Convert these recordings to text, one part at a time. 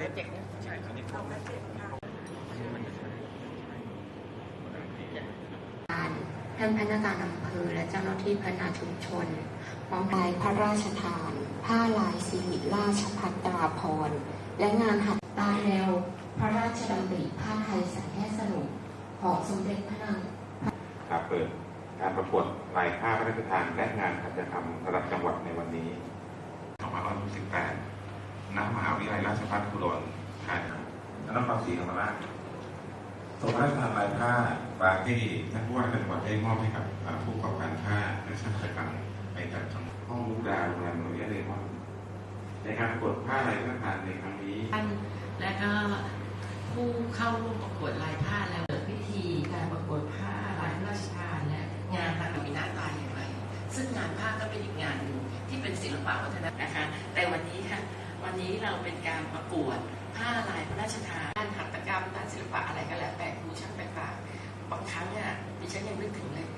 นิตเจ็ดใช่คณิกนี้ท่านพนักงานอำเภอและเจ้าหน้าที่พนาชุมชนพร้อมลาพระราชทาน ผ้าลายสิริราชพัตราพร และงานหัตตาแนว พระราชดำริผ้าไทยสันแญาสนุกของสมเด็จพระนางครับเปิดการประกวดลายผ้าพระราชทานและงานหัตถกรรมระดับจังหวัดในวันนี้2568 ราชภัฏอุดรธานีนครศรีธรรมราชส่งพระราชทานลายผ้าบางที่ท่านผู้ว่าการจังหวัดได้มอบให้กับผู้ประกอบการผ้าและช่างหัตถกรรมไปจัดจังหวัดห้องมุกดาวโรงแรมโรยัลเลมอนในการประกวดผ้าลายพระราชทานในครั้งนี้และก็ผู้เข้าร่วมประกวดลายผ้าแล้วเกิดพิธีการประกวดผ้าลายพระราชทานและงานต่างๆมีหน้าตาอย่างไร ซึ่งงานผ้าก็เป็นอีกงานหนึ่งที่เป็นศิลปะวัฒนธรรมนะคะ แต่วันนี้ค่ะ วันนี้เราเป็นการประกวดผ้าลายพระราชทานด้านหัตถกรรมด้านศิลปะอะไรก็แล้วแต่ครูช่างต่างๆบางครั้งอะดิฉันยังนึกถึงเลย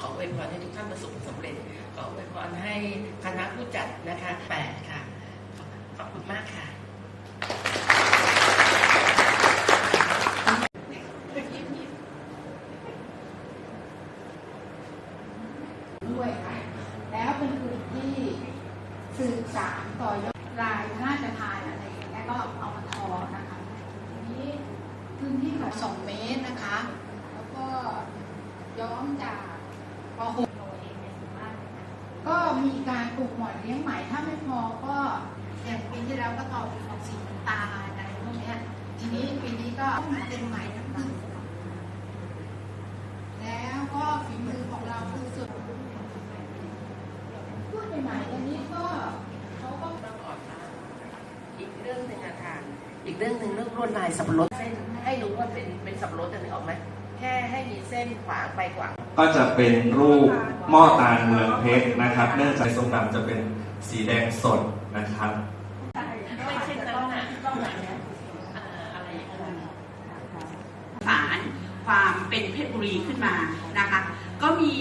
ขออวยพรให้ทุกท่านประสบผลสำเร็จขออวยพรให้คณะผู้จัดนะคะแปดค่ะขอบคุณมากค่ะด้วยค่ะแล้วเป็นกลุ่มที่สืบสานต่อยอดราย 2 เมตรนะคะ แล้วก็ย้อมจากป .6 ก็มีการปลูกหมอนเลี้ยงไหมถ้าไม่พอก็อย่างปีที่แล้วก็ต่อเป็ของสีตาอะไรพวกนี้ทีนี้ปีนี้ก็ต้เป็นไหมน้ อีกเรื่องหนึ่งเรื่องลวดลายสับปะรดเส้นให้รู้ว่าเป็นเป็นสับปะรดอะนึกออกไหมแค่ให้มีเส้นขวางไปขวางก็จะเป็นรูปหม้อตาลเมืองเพชรนะครับ เนื่องจากทรงดำจะเป็นสีแดงสดนะครับไม่ใช่นั้นน่ะเอ่ออะไรอย่างเงี้ยสารความเป็นเพชรบุรีขึ้นมานะคะ ก็มี